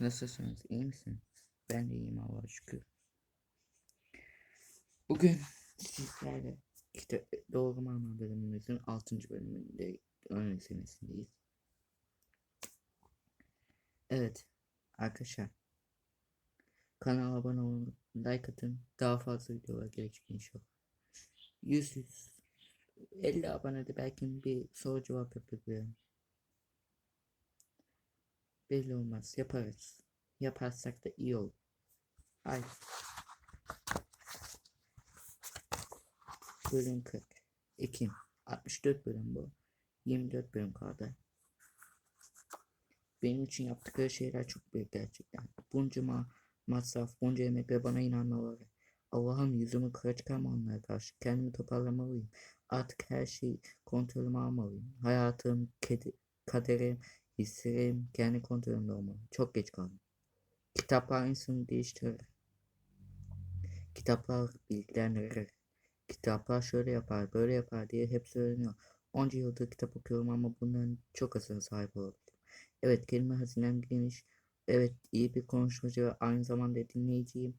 Nasılsınız? İyi misiniz? Ben de iyiyim Allah'a şükür. Bugün sizlerle kitap Doğru Mana bölümümüzün 6. bölümünde ön senesindeyiz. Evet arkadaşlar kanala abone olun, like atın. Daha fazla videolar gelecek inşallah. 100 100 50 abonede belki bir soru cevap yapabilirim. Belli olmaz. Yaparız. Yaparsak da iyi olur. Haydi. Bölüm 40. Ekim. 64 bölüm bu. 24 bölüm kaldı. Benim için yaptıkları şeyler çok büyük gerçekten. Bunca ma masraf, bunca emek ve bana inanmaları. Allah'ım yüzümü kara çıkarma onlara karşı. Kendimi toparlamalıyım. Artık her şeyi kontrolüme almalıyım. Hayatım, kedi, kaderim, hislerim kendi kontrolümde olmalı. Çok geç kaldım. Kitaplar insanı değiştirir. Kitaplar bilgilendirir. Kitaplar şöyle yapar, böyle yapar diye hep söyleniyor. Onca yıldır kitap okuyorum ama bunların çok azına sahip olabildim. Evet kelime hazinem geniş. Evet iyi bir konuşmacı ve aynı zamanda dinleyiciyim.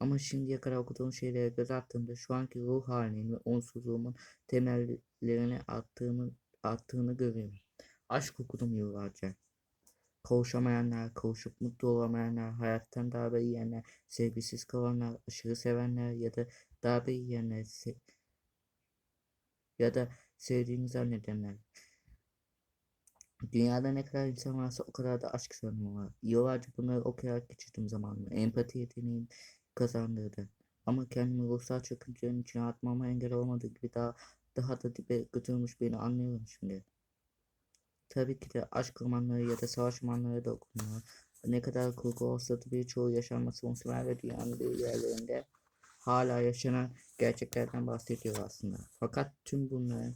Ama şimdiye kadar okuduğum şeylere göz attığımda şu anki ruh halinin ve onsuzluğumun temellerine attığını, attığını görüyorum. Aşk okudum yıllarca. Kavuşamayanlar, kavuşup mutlu olamayanlar, hayattan darbe yiyenler, sevgisiz kalanlar, aşırı sevenler ya da darbe yiyenler se- ya da sevdiğini zannedenler. Dünyada ne kadar insan varsa o kadar da aşk sanımı var. Yıllarca bunları okuyarak geçirdim zamanımı. Empati yeteneğim kazandırdı. Ama kendimi ruhsal çöküntülerin içine atmama engel olmadığı gibi daha daha da dibe götürmüş beni anlıyorum şimdi. Tabii ki de aşk romanları ya da savaş romanları da okunmalı. Ne kadar kurgu olsa da birçoğu yaşanması muhtemel ve dünyanın bir yerlerinde hala yaşanan gerçeklerden bahsediyor aslında. Fakat tüm bunların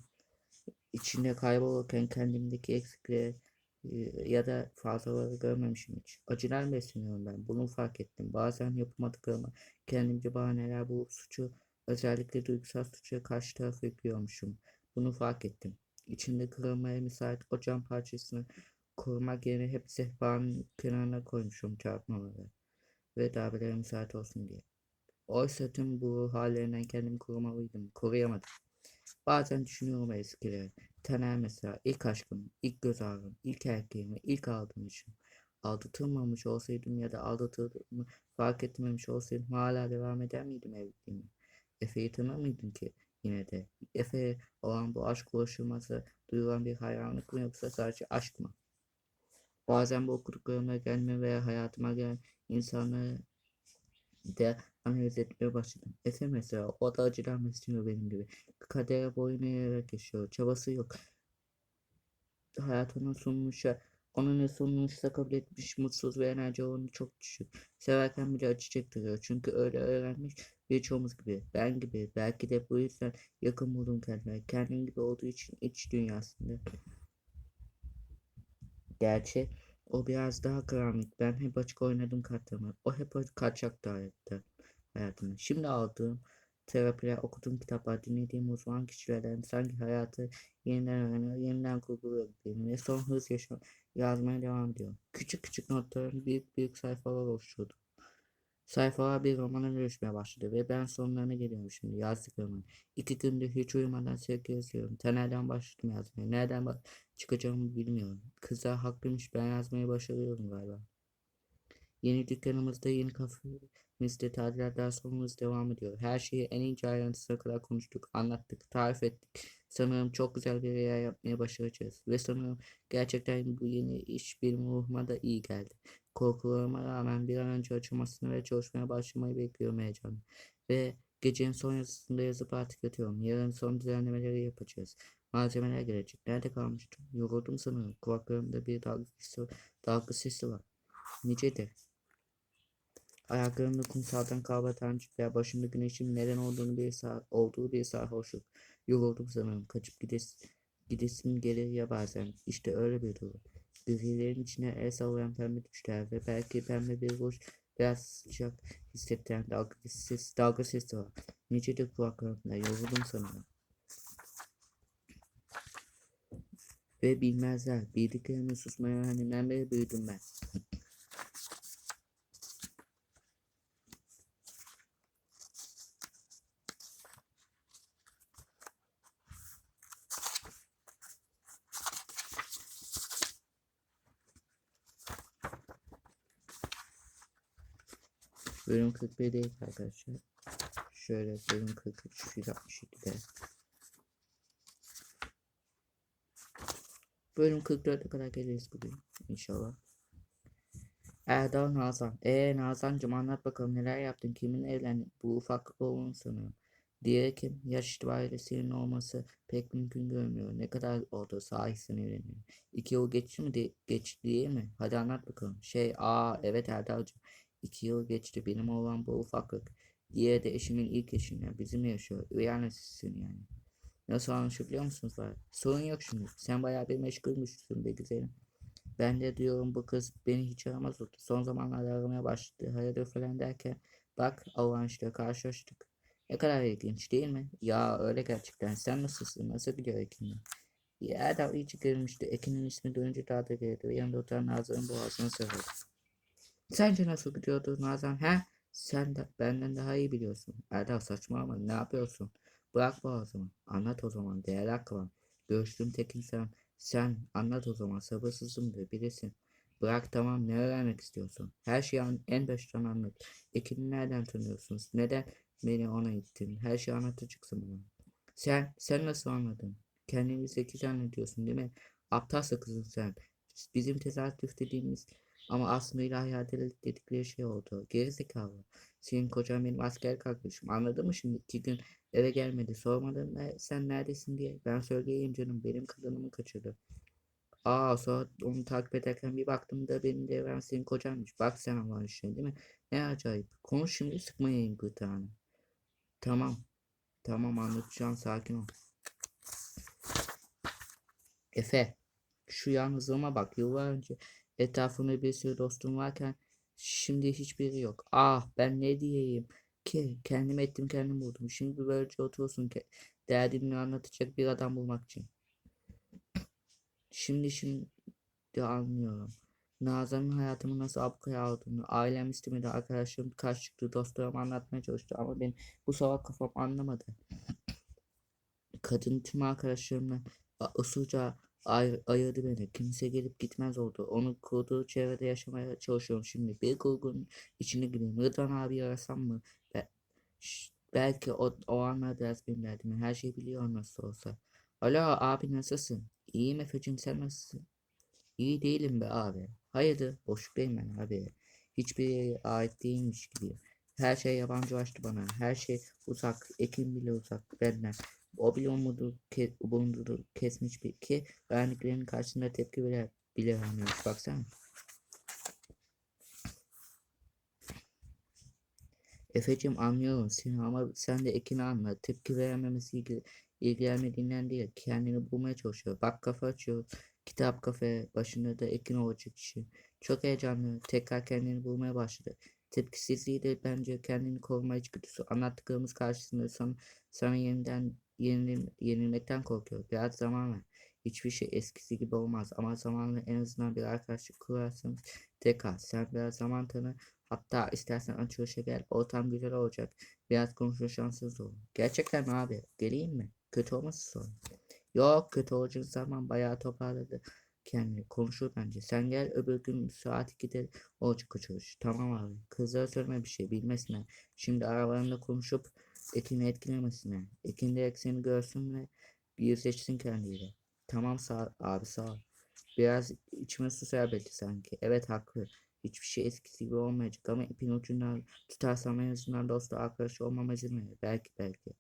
içinde kaybolurken kendimdeki eksikleri e, ya da fazlaları görmemişim hiç. Acılar besleniyorum ben. Bunu fark ettim. Bazen yapamadıklarımı kendimce bahaneler bulup suçu özellikle duygusal suça karşı tarafı yüklüyormuşum. Bunu fark ettim. İçinde kırılmaya müsait o cam parçasını korumak yerine hep sehpanın kenarına koymuşum çarpmaları ve darbelere müsait olsun diye. Oysa tüm bu hallerinden kendimi korumalıydım. Koruyamadım. Bazen düşünüyorum eskileri. Taner mesela ilk aşkım, ilk göz ağrım, ilk erkeğimi, ilk aldatmışım. Aldatılmamış olsaydım ya da aldatıldığımı fark etmemiş olsaydım hala devam eder miydim evliliğime? Efe'yi tanır mıydım ki yine de? Efe'ye olan bu aşk ulaşılması duyulan bir hayranlık mı yoksa sadece aşk mı? Bazen bu okuduklarıma gelme veya hayatıma gelen insanları de analiz etmeye başladım. Efe mesela o da acıdan besliyor benim gibi. Kadere boyun eğerek yaşıyor. Çabası yok. Hayatının sunmuşa ona ne sunmuşsa kabul etmiş mutsuz ve enerji oranı çok düşük. Severken bile acı çektiriyor. Çünkü öyle öğrenmiş birçoğumuz gibi. Ben gibi. Belki de bu yüzden yakın buldum kendime. Kendim gibi olduğu için iç dünyasında. Gerçi o biraz daha karanlık. Ben hep açık oynadım kartlarımı. O hep kaçaktı hayatta hayatımı. Şimdi aldığım terapiler, okuduğum kitaplar, dinlediğim uzman kişilerden sanki hayatı yeniden öğreniyor, yeniden kurguluyor gibiyim ve son hız yaşam yazmaya devam ediyor. Küçük küçük notların büyük büyük sayfalar oluşturdu. Sayfalar bir romana dönüşmeye başladı ve ben sonlarına geliyorum şimdi yazdıklarımın. İki gündür hiç uyumadan sürekli yazıyorum. Tanerden başladım yazmaya. Nereden ba- çıkacağımı bilmiyorum. Kızlar haklıymış ben yazmayı başarıyorum galiba. Yeni dükkanımızda yeni kafemizde tadilatlar sonumuz devam ediyor. Her şeyi en ince ayrıntısına kadar konuştuk, anlattık, tarif ettik. Sanırım çok güzel bir yer yapmaya başaracağız. Ve sanırım gerçekten bu yeni iş benim ruhuma da iyi geldi. Korkularıma rağmen bir an önce açılmasını ve çalışmaya başlamayı bekliyorum heyecanla. Ve gecenin son yazısında yazıp artık yatıyorum. Yarın son düzenlemeleri yapacağız. Malzemeler gelecek. Nerede kalmıştım? Yoruldum sanırım. Kulaklarımda bir dalga sesi, dalga sesi var. Nicedir? Ayaklarımda kumsaldan kahve tanecikler, başımda güneşin neden olduğunu bir sar olduğu bir sarhoşluk. Yoruldum sanırım. Kaçıp gides gidesim gelir ya bazen. İşte öyle bir durum. Grilerin içine el sallayan pembe düşler ve belki pembe bir ruj biraz sıcak hissettiren dalga ses, dalga sesi var. Nicedir kulaklarımda. Yoruldum sanırım. Ve bilmezler. Bildiklerimi susmaya öğrendiğimden beri büyüdüm ben. Bölüm 41 değil arkadaşlar. Şöyle bölüm 43 162'de. Bölüm 44'e kadar geliriz bugün inşallah. Erdal Nazan. Ee Nazancım anlat bakalım neler yaptın? Kiminle evlendin? Bu ufaklık oğlun sanırım. Diğeri kim? Yaş itibariyle senin olması pek mümkün görünmüyor. Ne kadar oldu sahisin evleniyor. İki yıl geçti mi? De geçti değil mi? Hadi anlat bakalım. Şey aa evet Erdal'cığım. İki yıl geçti. Benim olan bu ufaklık. Diğeri de eşimin ilk eşiyle bizimle yaşıyor. Üvey annesisin yani. Nasıl anlaşabiliyor musunuz var? Sorun yok şimdi. Sen bayağı bir meşgulmüşsün be güzelim. Ben de diyorum bu kız beni hiç aramaz oldu. Son zamanlarda aramaya başladı. Hayırdır falan derken bak Allah'ın işte karşılaştık. Ne kadar ilginç değil mi? Ya öyle gerçekten. Sen nasılsın? Nasıl gidiyor Ekin'le? Ya da iyice girmişti. Ekin'in ismi duyunca daha da geldi. Yanında oturan Nazan'ın boğazını sarıldı. Sence nasıl gidiyordu Nazan? He? Sen de benden daha iyi biliyorsun. Erdal saçmalama. Ne yapıyorsun? Bırak boğazımı. Anlat o zaman. Değerli akıvam. Görüştüğüm tek insan sen. Anlat o zaman. Sabırsızımdır. Bilirsin. Bırak tamam. Ne öğrenmek istiyorsun? Her şeyi en baştan anlat. Ekin'i nereden tanıyorsunuz? Neden beni ona ittin? Her şeyi anlatacaksın bana. Sen, sen nasıl anladın? Kendini zeki zannediyorsun değil mi? Aptalsa kızın sen. Bizim tesadüf dediğimiz ama aslında ilahi adalet dedikleri şey oldu. Gerizekalı. Senin kocan benim asker kardeşim. Anladın mı şimdi? iki gün eve gelmedi. Sormadın ne, sen neredesin diye. Ben söyleyeyim canım. Benim kadınımı kaçırdı. Aa sonra onu takip ederken bir baktım da benim de evren senin kocanmış. Bak sen Allah'ın işine değil mi? Ne acayip. Konuş şimdi sıkmayayım tane. Tamam. Tamam anlatacağım sakin ol. Efe. Şu yalnızlığıma bak. Yıllar önce etrafımda bir sürü dostum varken şimdi hiçbiri yok. Ah ben ne diyeyim ki kendim ettim kendim buldum. Şimdi böylece oturursun ki derdini anlatacak bir adam bulmak için. Şimdi şimdi anlıyorum. Nazan'ın hayatımı nasıl ablukaya aldığını, ailem istemedi, arkadaşlarım karşı çıktı, dostlarım anlatmaya çalıştı ama ben bu sabah kafam anlamadı. Kadın tüm arkadaşlarımla a- usulca ay- ayırdı beni. Kimse gelip gitmez oldu. Onun kurduğu çevrede yaşamaya çalışıyorum şimdi. Bir kurgunun içine gireyim. Rıdvan abi arasam mı? Be- Ş- belki o, o anlar biraz benim. Her şeyi biliyor nasıl olsa. Alo abi nasılsın? İyiyim Efe'cim sen nasılsın? İyi değilim be abi. Hayırdır? Boşluktayım ben abi. Hiçbir yere ait değilmiş gibi. Her şey yabancılaştı bana. Her şey uzak. Ekim bile uzak benden. O bile umudu ke bulunduğu kesmiş bir ki öğrendiklerinin karşısında tepki bile, bile vermiyormuş. Baksana. Efe'cim anlıyorum seni ama sen de Ekin'i anla. Tepki verememesi ilgi, ilgilenmediğinden değil. Kendini bulmaya çalışıyor. Bak kafa açıyor. Kitap kafe başında da Ekin olacak kişi. Çok heyecanlı. Tekrar kendini bulmaya başladı. Tepkisizliği de bence kendini koruma içgüdüsü. Anlattıklarımız karşısında sana, sana yeniden yenil, yenilmekten korkuyor. Biraz zaman ver. Hiçbir şey eskisi gibi olmaz ama zamanla en azından bir arkadaşlık kurarsınız. Tekrar sen biraz zaman tanı. Hatta istersen açılışa gel. Ortam güzel olacak. Biraz konuşma şansınız olur. Gerçekten mi abi? Geleyim mi? Kötü olması sorun. Yok kötü olacak zaman bayağı toparladı kendini. Konuşur bence. Sen gel öbür gün saat 2'de olacak açılış. Tamam abi. Kızlara söyleme bir şey bilmesinler. Şimdi aralarında konuşup Ekin'i etkilemesinler. Ekin de seni görsün ve bir yüzleşsin kendiyle. Tamam sağ abi sağ ol. Biraz içime su serpildi sanki. Evet haklı. Hiçbir şey eskisi gibi olmayacak ama ipin ucundan tutarsam en azından dost ve arkadaş izin verir. Belki belki.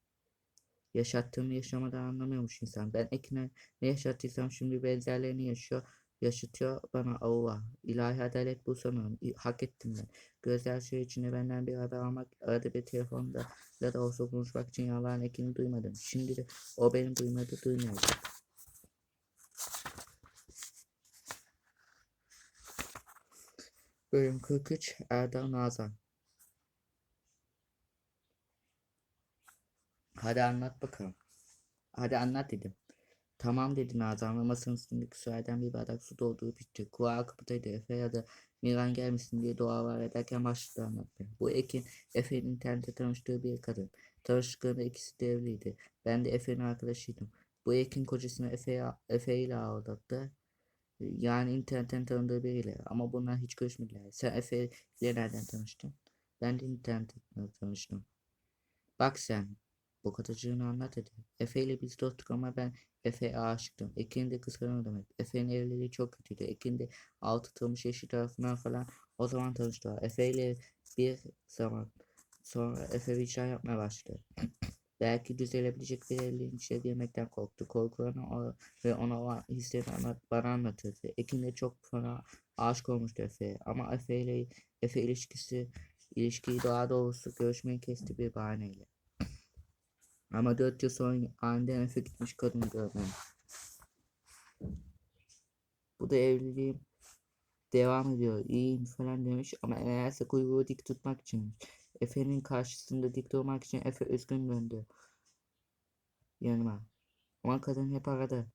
Yaşattığını yaşamadan anlamıyormuş insan. Ben Ekin'e ne yaşattıysam şimdi benzerlerini yaşıyor. Yaşatıyor bana Allah. İlahi adalet bu sanırım. Hak ettim ben. Gözler şey içinde benden bir haber almak, arada bir telefonda ya da olsa konuşmak için yalan Ekin'i duymadım. Şimdi de o benim duymadı duymayacak. Bölüm 43 Erdal Nazan Hadi anlat bakalım. Hadi anlat dedim. Tamam dedi Nazan ve masanın üstündeki suyerden bir bardak su doldurup içti. Kulağı kapıdaydı Efe ya da Miran gelmesin diye dualar ederken başladı anlatmaya. Bu Ekin, Efe'nin internette tanıştığı bir kadın. Tanıştıklarında ikisi de evliydi. Ben de Efe'nin arkadaşıydım. Bu Ekin kocasını Efe'ye Efe ile aldattı. Yani internetten tanıdığı biriyle ama bunlar hiç görüşmediler. Sen Efe ile nereden tanıştın? Ben de internetten tanıştım. Bak sen. Bu kadarcığını anlat hadi. Efe ile biz dostuk ama ben Efe'ye aşıktım. Ekin de kıskanıyordum hep. Efe'nin evliliği çok kötüydü. Ekin de altı tanış eşi tarafından falan o zaman tanıştılar. Efe ile bir zaman sonra Efe vicdan yapmaya başladı. Belki düzelebilecek bir evliliğin içine girmekten korktu. Korkularını ve ona o hislerini anlat, bana anlatırdı. Ekin de çok fena aşık olmuştu Efe'ye. Ama Efe ile Efe ilişkisi ilişkiyi daha doğrusu görüşmeyi kesti bir bahaneyle. Ama 4 yıl sonra aniden Efe gitmiş kadını görmeye. Bu da evliliğim devam ediyor. İyiyim falan demiş ama meğerse kuyruğu dik tutmak için. Efe'nin karşısında dik durmak için Efe üzgün döndü. Yanıma. Ama kadın hep aradı.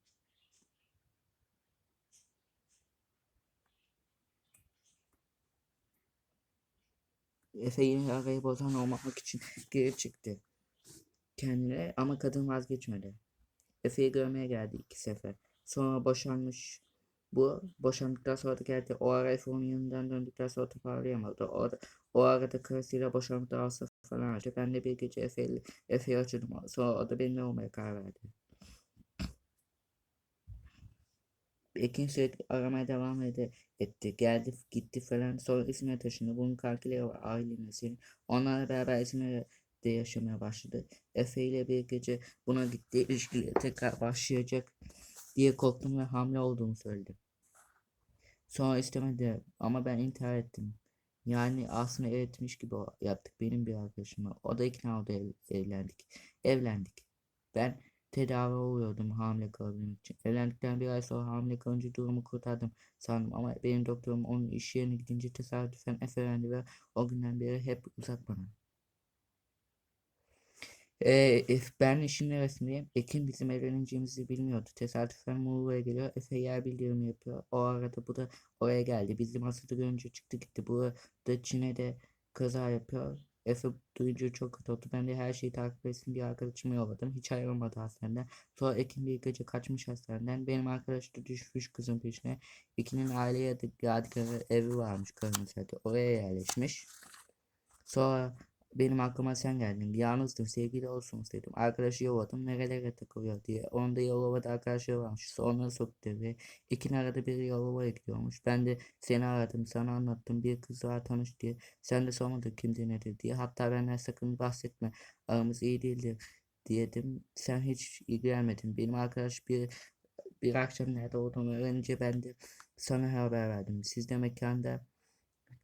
Efe yine arayı bozan olmamak için geri çıktı. Kendine ama kadın vazgeçmedi. Efe'yi görmeye geldi iki sefer. Sonra boşanmış. Bu boşandıktan sonra da geldi. O ara Efe onun yanından döndükten sonra toparlayamadı. O, o arada karısıyla boşanıp dağılsa falan açtı. Ben de bir gece Efe'yi Efe'yi açıyordum. Sonra o da benimle olmaya karar verdi. Ekin sürekli aramaya devam ede, etti. Geldi gitti falan. Sonra İzmir'e taşındı. Bunun kankileri var. Ailenin. Onlarla beraber İzmir'de yaşamaya başladı. Efe ile bir gece buna gitti. İlişkileri tekrar başlayacak diye korktum ve hamile olduğumu söyledim. Sonra istemedi ama ben intihar ettim. Yani aslında evetmiş gibi yaptık benim bir arkadaşımla. O da ikna oldu ev- evlendik. Evlendik. Ben tedavi oluyordum hamile kalabilmek için. Evlendikten bir ay sonra hamile kalınca durumu kurtardım sandım ama benim doktorum onun iş yerine gidince tesadüfen Efe ve o günden beri hep uzak bana. Ef- ben işin neresindeyim? Ekin bizim evleneceğimizi bilmiyordu. Tesadüfen Muğla'ya geliyor. Efe yer bildirimi yapıyor. O arada bu da oraya geldi. Bizim masada görünce çıktı gitti. Burada Çin'e de kaza yapıyor. Efe duyunca çok kötü oldu. Ben de her şeyi takip etsin diye arkadaşımı yolladım. Hiç ayrılmadı hastaneden. Sonra Ekin bir gece kaçmış hastaneden. Benim arkadaş da düşmüş kızın peşine. Ekin'in aile yadı- yadigarı evi varmış Karamürsel'de. Oraya yerleşmiş. Sonra benim aklıma sen geldin. Yalnızdım, sevgili olsun istedim. Arkadaşı yolladım, nerelere takılıyor diye. Onun da Yalova'da arkadaşları varmış. Sonra soktu devreye. İkinin arada biri Yalova'ya gidiyormuş. Ben de seni aradım, sana anlattım. Bir kız var tanış diye. Sen de sormadın kimdir nedir diye. Hatta benden sakın bahsetme. Aramız iyi değildir diyedim. Sen hiç ilgilenmedin. Benim arkadaş bir bir akşam nerede olduğumu öğrenince ben de sana haber verdim. Siz de mekanda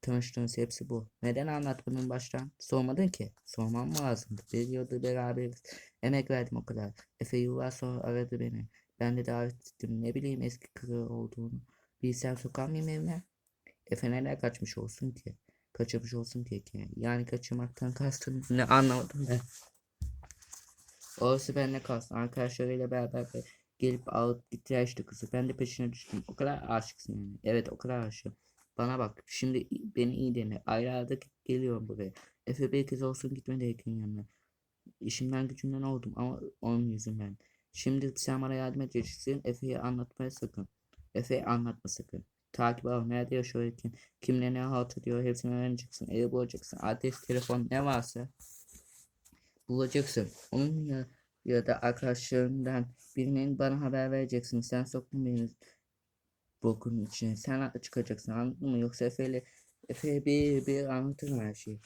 Tanıştığınız hepsi bu. Neden anlatmadın baştan? Sormadın ki. Sormam lazımdı. Bir yıldır beraberiz. Emek verdim o kadar. Efe yıllar sonra aradı beni. Ben de davet ettim. Ne bileyim eski kızı olduğunu. Bilsem sokar mıyım evine? Efe neden kaçmış olsun ki? Kaçırmış olsun ki ki. Yani kaçırmaktan kastın ne anlamadım ben. Orası benimle kalsın. Arkadaşlarıyla beraber gelip alıp gitti yaşlı kızı. Ben de peşine düştüm. O kadar aşıksın yani. Evet o kadar aşığım. Bana bak şimdi beni iyi dinle. Aylarda geliyorum buraya. Efe bir kez olsun gitmedi Ekin yanına. İşimden gücümden oldum ama onun yüzünden. Şimdi sen bana yardım edeceksin. Efe'ye anlatmaya sakın. Efe'ye anlatma sakın. Takip al. Nerede yaşıyor Ekin? Kimle ne halt ediyor? Hepsini öğreneceksin. Evi bulacaksın. Adres, telefon ne varsa bulacaksın. Onun ya, ya da arkadaşlarından birinin bana haber vereceksin. Sen soktun beni bokun içine. Sen çıkacaksın anladın mı? Yoksa Efe'yle Efe'ye bir bir anlatırım her şeyi.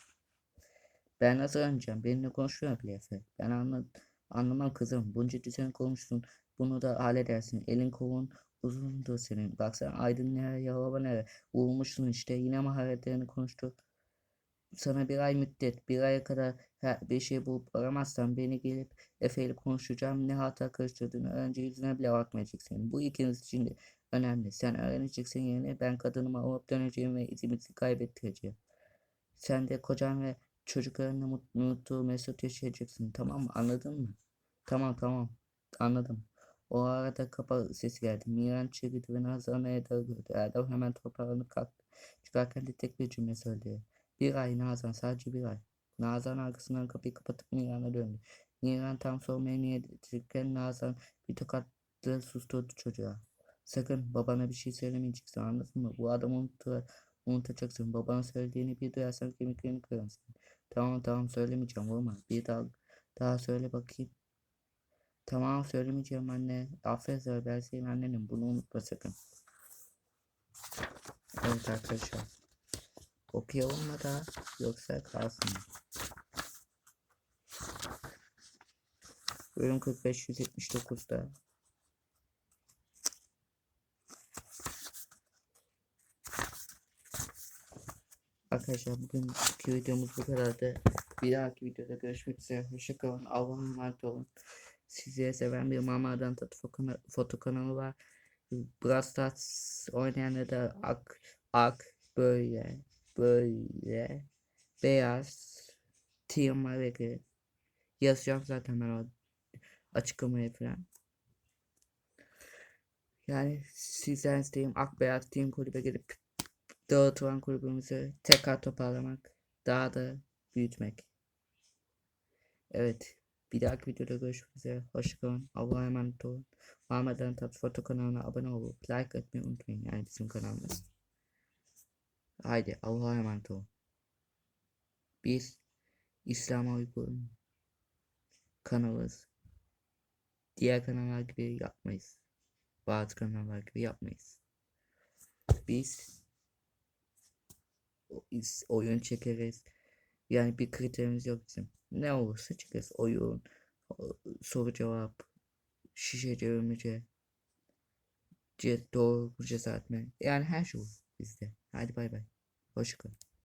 Ben nasıl öğreneceğim? Benimle konuşuyor bile Efe. Ben anla, anlamam kızım. Bunca düzen konuştun. Bunu da halledersin. Elin kolun uzundur senin. Baksana Aydın nere, Yalova nere. Vurmuşsun işte. Yine maharetlerini konuştu. Sana bir ay müddet, bir aya kadar bir şey bulup aramazsan beni gelip Efe konuşacağım. Ne hata karıştırdığını önce yüzüne bile bakmayacaksın. Bu ikiniz için de önemli. Sen öğreneceksin yerine ben kadınıma alıp döneceğim ve izimizi kaybettireceğim. Sen de kocan ve çocuklarınla mutlu, mutlu mesut yaşayacaksın. Tamam mı? Anladın mı? Tamam tamam. Anladım. O arada kapı sesi geldi. Miran çekildi ve Nazan'ı Erdal gördü. Erdal hemen toparlanıp kalktı. Çıkarken de tek bir cümle söyledi. Bir ay Nazan sadece bir ay. Nazan arkasından kapıyı kapatıp Miran'a döndü. Miran tam sormaya niyet ederken Nazan bir tokatla susturdu çocuğa. Sakın babana bir şey söylemeyeceksin anladın mı? Bu adamı unuttular. unutacaksın. Babanın söylediğini bir duyarsan kemiklerini kırarsın. Tamam tamam söylemeyeceğim vurma. Bir daha, daha söyle bakayım. Tamam söylemeyeceğim anne. Sana ben senin annenim. Bunu unutma sakın. Evet arkadaşlar. Okuyalım mı da yoksa kalsın mı? Bölüm 45 Arkadaşlar bugünkü videomuz bu kadardı. Bir dahaki videoda görüşmek üzere. Hoşçakalın. Allah'a emanet olun. Sizleri seven bir Mamadan Tatı foto, kanalı var. Brawl Stars oynayanlar da ak, ak böyle böyle beyaz tırmaları yazacağım zaten ben o açıklamaya falan. Yani sizden isteğim ak beyaz team kulübe gelip dağıtılan kulübümüzü tekrar toparlamak, daha da büyütmek. Evet, bir dahaki videoda görüşmek üzere. Hoşçakalın. Allah'a emanet olun. Muhammeden Tat Foto kanalına abone olup like etmeyi unutmayın. Yani bizim kanalımız. Haydi Allah'a emanet olun. Biz İslam'a uygun kanalız. Diğer kanallar gibi yapmayız. Bazı kanallar gibi yapmayız. Biz oyun çekeriz. Yani bir kriterimiz yok bizim. Ne olursa çekeriz. Oyun, soru cevap, şişe çevirmece, ce- doğru cezat mı? Yani her şey bizde. Hadi bay bay. Hoşçakalın.